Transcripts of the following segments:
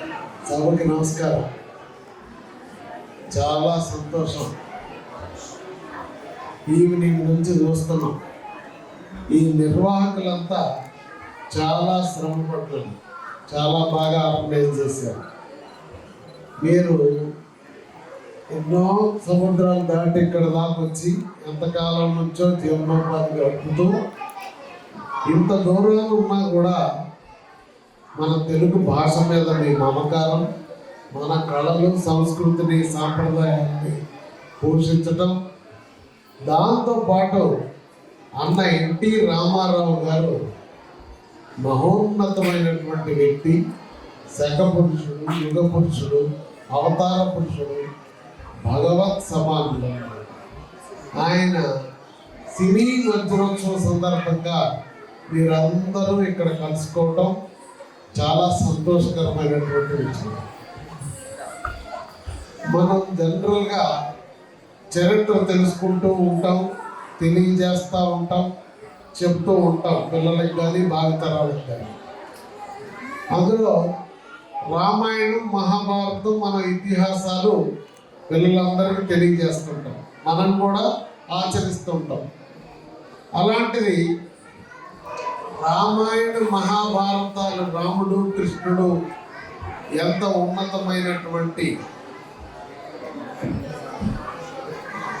సభకి నమస్కారం. చాలా సంతోషం. ఈవినింగ్ నుంచి చూస్తున్నాం. ఈ నిర్వాహకులంతా చాలా శ్రమ పడుతుంది చాలా బాగా ఆర్గనైజ్ చేశారు. మీరు ఎన్నో సముద్రాలు దాటి ఇక్కడ దాకా వచ్చి ఎంతకాలం నుంచో జీవనోపాధి గడుపుతూ ఇంత దూరంగా ఉన్నా కూడా మన తెలుగు భాష మీద మీ మమకారం మన కళలు సంస్కృతిని సాంప్రదాయాన్ని పోషించటం. దాంతోపాటు అన్న ఎన్టీ రామారావు గారు మహోన్నతమైనటువంటి వ్యక్తి శక పురుషుడు యుగ పురుషుడు అవతార పురుషుడు భగవత్ సమానుడు. ఆయన సినీ వజ్రోత్సవం సందర్భంగా మీరందరూ ఇక్కడ కలుసుకోవటం చాలా సంతోషకరమైనటువంటి విషయం. మనం జనరల్గా చరిత్ర తెలుసుకుంటూ ఉంటాం తెలియజేస్తూ ఉంటాం చెప్తూ ఉంటాం. పిల్లలకి కానీ భావితరాలకు కానీ. అందులో రామాయణం మహాభారతం మన ఇతిహాసాలు పిల్లలందరికీ తెలియజేస్తుంటాం. మనం కూడా ఆచరిస్తుంటాం. అలాంటిది రామాయణ మహాభారతాలు రాముడు కృష్ణుడు ఎంత ఉన్నతమైనటువంటి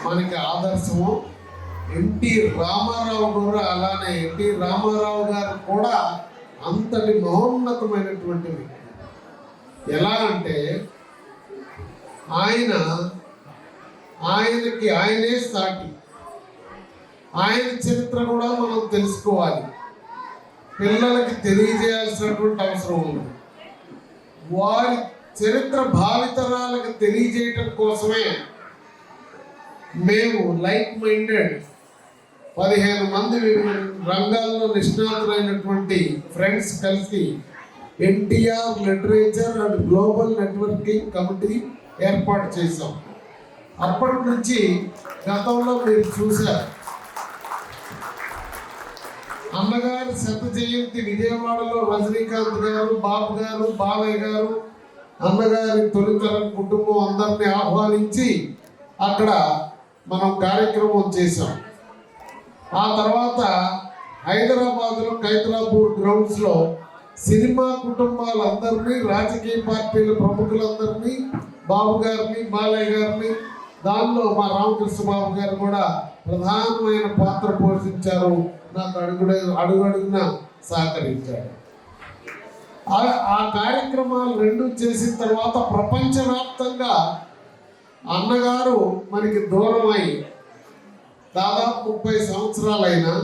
మనకి ఆదర్శము ఎన్టీ రామారావు గారు అలానే ఎన్టీ రామారావు గారు కూడా అంతటి మహోన్నతమైనటువంటి వ్యక్తి. ఎలా అంటే ఆయన ఆయనకి ఆయనే సాటి. ఆయన చరిత్ర కూడా మనం తెలుసుకోవాలి. పిల్లలకి తెలియజేయాల్సినటువంటి అవసరం ఉంది. వారి చరిత్ర భావితరాలకు తెలియజేయటం కోసమే మేము లైక్ మైండెడ్ పదిహేను మంది రంగాల్లో నిష్ణాతులైనటువంటి ఫ్రెండ్స్ కలిసి NTR literature and global networking committee ఏర్పాటు చేశాం. అప్పటి నుంచి గతంలో మీరు చూశారు. అమ్మగారి శత జయంతి విజయవాడలో రజనీకాంత్ గారు బాబు గారు బాలయ్య గారు అన్నగారి తొలితరం కుటుంబం అందరినీ ఆహ్వానించి అక్కడ మనం కార్యక్రమం చేశాం. ఆ తర్వాత హైదరాబాద్లో కైతలాపూర్ గ్రౌండ్స్లో సినిమా కుటుంబాలందరినీ రాజకీయ పార్టీల ప్రముఖులందరినీ బాబు గారిని బాలయ్య గారిని దానిలో మా రామకృష్ణ బాబు గారు కూడా ప్రధానమైన పాత్ర పోషించారు. నాకు అడుగుడ అడుగడుగున సహకరించారు ఆ- ఆ కార్యక్రమాలు రెండు చేసిన తర్వాత ప్రపంచవ్యాప్తంగా అన్నగారు మనకి దూరమై దాదాపు ముప్పై సంవత్సరాలైనా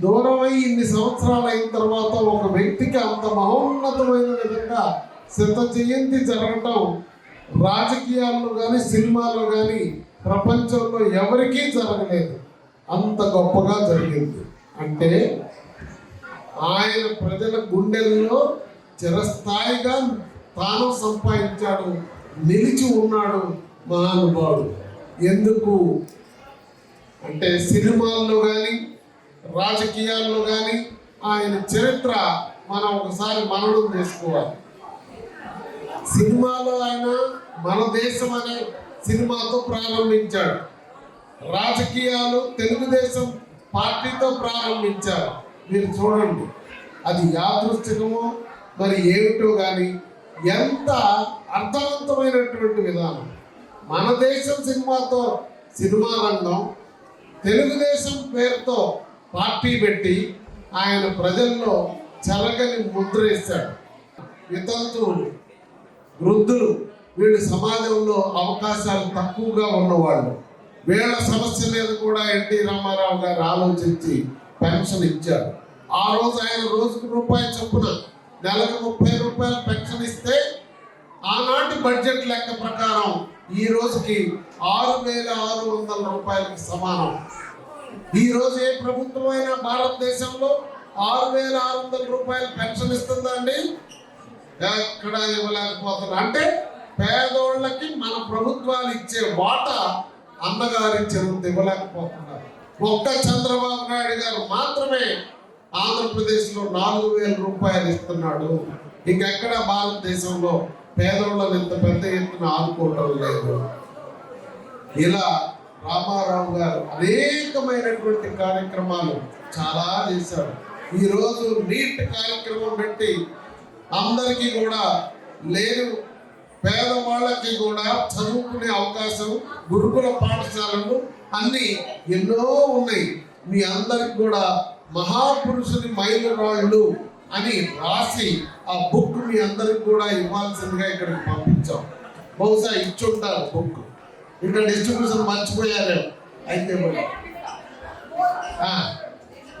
దూరమై ఇన్ని సంవత్సరాలు అయిన తర్వాత ఒక వ్యక్తికి అంత మహోన్నతమైన విధంగా శత జయంతి జరగటం రాజకీయాల్లో కానీ సినిమాల్లో కానీ ప్రపంచంలో ఎవరికీ జరగలేదు. అంత గొప్పగా జరిగింది. అంటే ఆయన ప్రజల గుండెల్లో చిరస్థాయిగా తాను సంపాదించాడు నిలిచి ఉన్నాడు మహానుభావుడు. ఎందుకు? అంటే సినిమాల్లో కానీ రాజకీయాల్లో కానీ ఆయన చరిత్ర మనం ఒకసారి మననం చేసుకోవాలి. సినిమాలో ఆయన మన దేశం అనే సినిమాతో ప్రారంభించాడు. రాజకీయాలు తెలుగుదేశం పార్టీతో ప్రారంభించారు. మీరు చూడండి అది యాదృష్టికమో మరి ఏమిటో కానీ ఎంత అర్థవంతమైనటువంటి విధానం. మన దేశం సినిమాతో సినిమా రంగం తెలుగుదేశం పేరుతో పార్టీ పెట్టి ఆయన ప్రజల్లో చెరగని ముద్ర వేశాడు. వితంతువులు వృద్ధులు వీళ్ళు సమాజంలో అవకాశాలు తక్కువగా ఉన్నవాళ్ళు. వీళ్ళ సమస్య మీద కూడా ఎన్టీ రామారావు గారు ఆలోచించి పెన్షన్ ఇచ్చారు. ఆ రోజు ఆయన రోజుకు రూపాయి చొప్పున నెలకు ముప్పై రూపాయలు పెన్షన్ ఇస్తే ఆనాటి బడ్జెట్ లెక్క ప్రకారం ఈ రోజుకి ఆరు వేల ఆరు వందల రూపాయలకి సమానం. ఈ రోజు ఏ ప్రభుత్వం అయినా భారతదేశంలో ఆరు వేల ఆరు వందల రూపాయలు పెన్షన్ ఇస్తుందండి ఎక్కడ ఇవ్వలేకపోతున్నారు అంటే పేదోళ్ళకి మన ప్రభుత్వాలు ఇచ్చే వాటా అన్నగారి చెరువు ఇవ్వలేకపోతున్నారు ఒక్క చంద్రబాబు నాయుడు గారు మాత్రమే ఆంధ్రప్రదేశ్లో నాలుగు వేల రూపాయలు ఇస్తున్నాడు. ఇంకెక్కడ భారతదేశంలో పేదవాళ్ళని ఇంత పెద్ద ఎత్తున ఆదుకోవటం లేదు. ఇలా రామారావు గారు అనేకమైనటువంటి కార్యక్రమాలు చాలా చేశారు. ఈరోజు నీట్ కార్యక్రమం పెట్టి అందరికీ కూడా లేని పేదవాళ్ళకి కూడా చదువుకునే అవకాశం గురుకుల పాఠశాలలు అన్ని ఎన్నో ఉన్నాయి. మీ అందరికి కూడా మహాపురుషుని మైలురాళ్ళు అని రాసి ఆ బుక్ మీ అందరికి కూడా ఇవ్వాల్సిందిగా ఇక్కడికి పంపించాం. బహుశా ఇచ్చుంటారు బుక్. ఇక్కడ డిస్ట్రిబ్యూషన్ మర్చిపోయారు. అయితే మరి.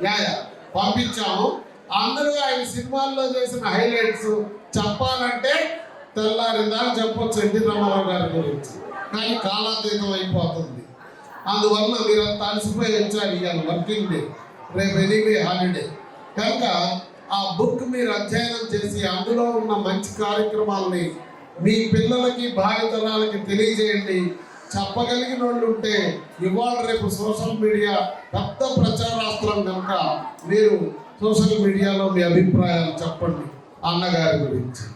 యా యా పంపించాము. అందరూ ఆయన సినిమాల్లో చేసిన హైలైట్స్ చెప్పాలంటే తెల్లారిందా చెప్పొచ్చు ఎన్టీ రామారావు గారి గురించి. కానీ కాలాతీతం అయిపోతుంది. అందువల్ల మీరు అలసిపోయి వచ్చారు ఇవాళ వర్కింగ్ డే. రేపు ఎనీవే హాలిడే. కనుక ఆ బుక్ మీరు అధ్యయనం చేసి అందులో ఉన్న మంచి కార్యక్రమాలని మీ పిల్లలకి భావితరాలకి తెలియజేయండి. చెప్పగలిగిన వాళ్ళు ఉంటే ఇవాళ రేపు సోషల్ మీడియా పెద్ద ప్రచారాస్త్రం కనుక మీరు సోషల్ మీడియాలో మీ అభిప్రాయాలు చెప్పండి అన్నగారి గురించి.